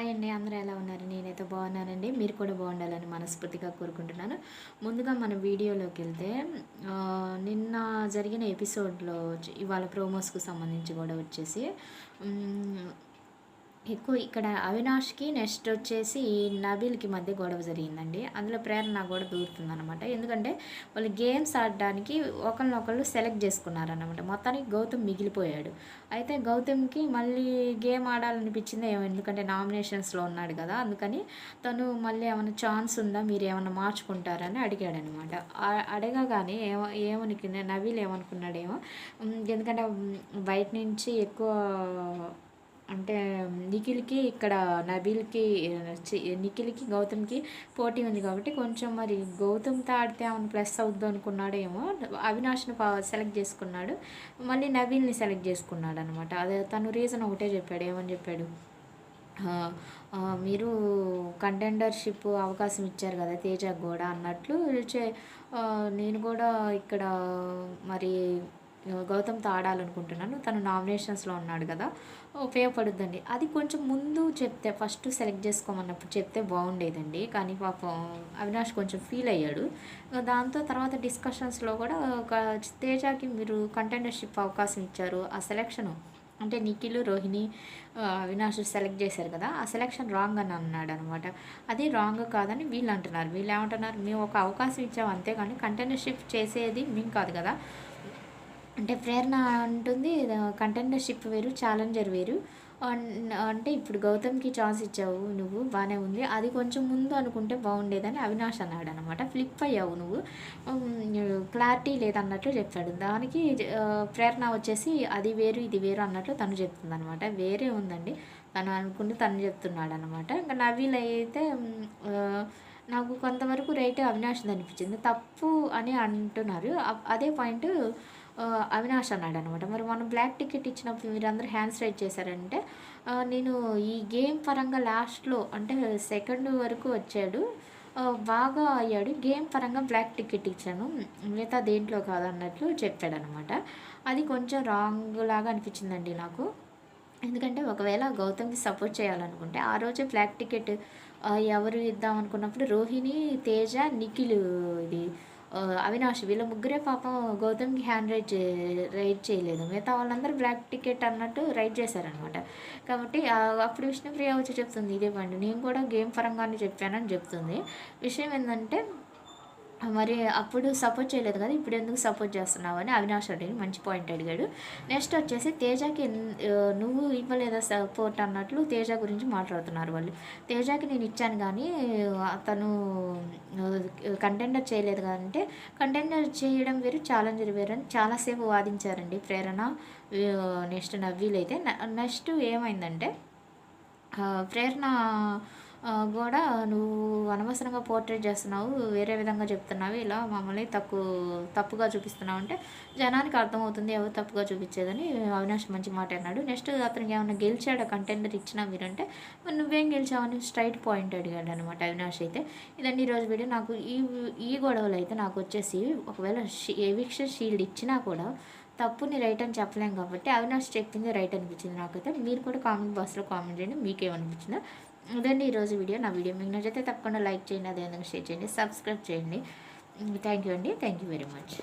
Hi అండి అందరూ ఎలా ఉన్నారు? నేనైతే బాగున్నానండి. మీరు కూడా బాగుండాలని మనస్ఫూర్తిగా కోరుకుంటున్నాను. ముందుగా మన వీడియోలోకి వెళ్తే నిన్న జరిగిన ఎపిసోడ్లో ఇవాళ ప్రోమోస్కు సంబంధించి కూడా వచ్చేసి ఎక్కువ ఇక్కడ అవినాష్కి నెక్స్ట్ వచ్చేసి నబీల్కి మధ్య గొడవ జరిగిందండి. అందులో ప్రేరణ కూడా దూరుతుందనమాట ఎందుకంటే వాళ్ళు గేమ్స్ ఆడడానికి ఒకరినొకళ్ళు సెలెక్ట్ చేసుకున్నారనమాట మొత్తానికి గౌతమ్ మిగిలిపోయాడు. అయితే గౌతమ్కి మళ్ళీ గేమ్ ఆడాలనిపించింది ఏమో. ఎందుకంటే నామినేషన్స్లో ఉన్నాడు కదా. అందుకని తను మళ్ళీ ఏమైనా ఛాన్స్ ఉందా? మీరు ఏమైనా మార్చుకుంటారని అడిగాడనమాట అడగగానే ఏమో ఏమనుకున్నా నవీల్ ఏమనుకున్నాడేమో ఎందుకంటే బయట నుంచి ఎక్కువ అంటే నిఖిల్కి ఇక్కడ నబీల్కి నిఖిల్కి గౌతమ్కి పోటీ ఉంది కాబట్టి కొంచెం మరి గౌతమ్తో ఆడితే ఏమైనా ప్లస్ అవుద్దు అనుకున్నాడేమో. అవినాష్ని సెలెక్ట్ చేసుకున్నాడు. మళ్ళీ నబీల్ని సెలెక్ట్ చేసుకున్నాడు అనమాట అదే తను రీజన్ ఒకటే చెప్పాడు. ఏమని చెప్పాడు? మీరు కంటెండర్షిప్ అవకాశం ఇచ్చారు కదా తేజకు కూడా అన్నట్లు చే నేను కూడా ఇక్కడ మరి గౌతమ్తో ఆడాలనుకుంటున్నాను. తను నామినేషన్స్లో ఉన్నాడు కదా. ఉపయోగపడుద్దండి. అది కొంచెం ముందు చెప్తే ఫస్ట్ సెలెక్ట్ చేసుకోమన్నప్పుడు చెప్తే బాగుండేదండి. కానీ పాపం అవినాష్ కొంచెం ఫీల్ అయ్యాడు. దాంతో తర్వాత డిస్కషన్స్లో కూడా ఒక తేజకి మీరు కంటెండర్షిప్ అవకాశం ఇచ్చారు. ఆ సెలెక్షన్ అంటే నిఖిల్ రోహిణి అవినాష్ సెలెక్ట్ చేశారు కదా. ఆ సెలెక్షన్ రాంగ్ అని అన్నాడు అనమాట అది రాంగ్ కాదని వీళ్ళు అంటున్నారు. వీళ్ళు ఏమంటున్నారు? మేము ఒక అవకాశం ఇచ్చాము అంతేగాని కంటెండర్షిప్ చేసేది మేము కాదు కదా. అంటే ప్రేరణ అంటుంది కంటెండర్షిప్ వేరు ఛాలెంజర్ వేరు. అన్- అంటే ఇప్పుడు గౌతమ్కి ఛాన్స్ ఇచ్చావు నువ్వు బాగానే ఉంది. అది కొంచెం ముందు అనుకుంటే బాగుండేదని అవినాష్ అన్నాడు అనమాట ఫ్లిప్ అయ్యావు నువ్వు. క్లారిటీ లేదన్నట్లు చెప్తాడు దానికి ప్రేరణ వచ్చేసి అది వేరు ఇది వేరు అన్నట్లు తను చెప్తుంది అనమాట వేరే ఉందండి. తను అనుకుంటే తను చెప్తున్నాడు అనమాట ఇంకా నవీల్ అయితే నాకు కొంతవరకు రైట్ అవినాష్ అనిపించింది. తప్పు అని అంటున్నారు. అదే పాయింట్ అవినాష్ అన్నాడు అనమాట మరి మనం బ్లాక్ టికెట్ ఇచ్చినప్పుడు మీరందరూ హ్యాండ్స్ రైట్ చేశారంటే నేను ఈ గేమ్ పరంగా లాస్ట్లో అంటే సెకండ్ వరకు వచ్చాడు. బాగా అయ్యాడు. గేమ్ పరంగా బ్లాక్ టికెట్ ఇచ్చాను. మిగతా దేంట్లో కాదన్నట్లు చెప్పాడనమాట. అది కొంచెం రాంగ్ లాగా అనిపించిందండి నాకు. ఎందుకంటే ఒకవేళ గౌతమ్కి సపోర్ట్ చేయాలనుకుంటే ఆ రోజే బ్లాక్ టికెట్ ఎవరు ఇద్దాం అనుకున్నప్పుడు రోహిణి తేజ నిఖిల్ ఇది అవినాష్ వీళ్ళ ముగ్గురే పాపం గౌతమ్కి హ్యాండ్ రైట్ చే రైట్ చేయలేదు. మిగతా వాళ్ళందరూ బ్లాక్ టికెట్ అన్నట్టు రైట్ చేశారనమాట కాబట్టి అప్పుడు విష్ణుప్రియ వచ్చి చెప్తుంది ఇదే పండి నేను కూడా గేమ్ పరంగానే చెప్పానని చెప్తుంది. విషయం ఏంటంటే మరి అప్పుడు సపోర్ట్ చేయలేదు కదా ఇప్పుడు ఎందుకు సపోర్ట్ చేస్తున్నావు అని అవినాష్ రెడ్డిని మంచి పాయింట్ అడిగాడు. నెక్స్ట్ వచ్చేసి తేజకి నువ్వు ఇవ్వలేదా సపోర్ట్ అన్నట్లు తేజ గురించి మాట్లాడుతున్నారు వాళ్ళు. తేజకి నేను ఇచ్చాను కానీ అతను కంటెండర్ చేయలేదు అంటే కంటెండర్ చేయడం వేరు ఛాలెంజర్ వేరు అని చాలాసేపు వాదించారండి ప్రేరణ నెక్స్ట్ నవ్వీలైతే. నెక్స్ట్ ఏమైందంటే ప్రేరణ కూడా నువ్వు అనవసరంగా పోర్ట్రేట్ చేస్తున్నావు వేరే విధంగా చెప్తున్నావు ఇలా మమ్మల్ని తక్కువ తప్పుగా చూపిస్తున్నావు అంటే జనానికి అర్థమవుతుంది ఎవరు తప్పుగా చూపించేదని అవినాష్ మంచి మాట అన్నాడు. నెక్స్ట్ అతనికి ఏమైనా గెలిచాడు కంటెండర్ ఇచ్చినా మీరంటే నువ్వేం గెలిచావని స్ట్రైట్ పాయింట్ అడిగాడు అనమాట అవినాష్ అయితే. ఇదండి ఈరోజు వీడియో. నాకు ఈ ఈ గొడవలు అయితే నాకు వచ్చేసి ఒకవేళ ఎవిక్షన్ షీల్డ్ ఇచ్చినా కూడా తప్పుని రైట్ అని చెప్పలేం కాబట్టి అవినాష్ చెప్పింది రైట్ అనిపించింది నాకైతే. మీరు కూడా కామెంట్ బాక్స్లో కామెంట్ చేయండి మీకేమనిపించిందో? ఇదండి ఈరోజు వీడియో. నా వీడియో మీకు నచ్చితే తప్పకుండా లైక్ చేయండి అదేవిధంగా షేర్ చేయండి సబ్స్క్రైబ్ చేయండి. థ్యాంక్ యూ అండి. Thank you very much.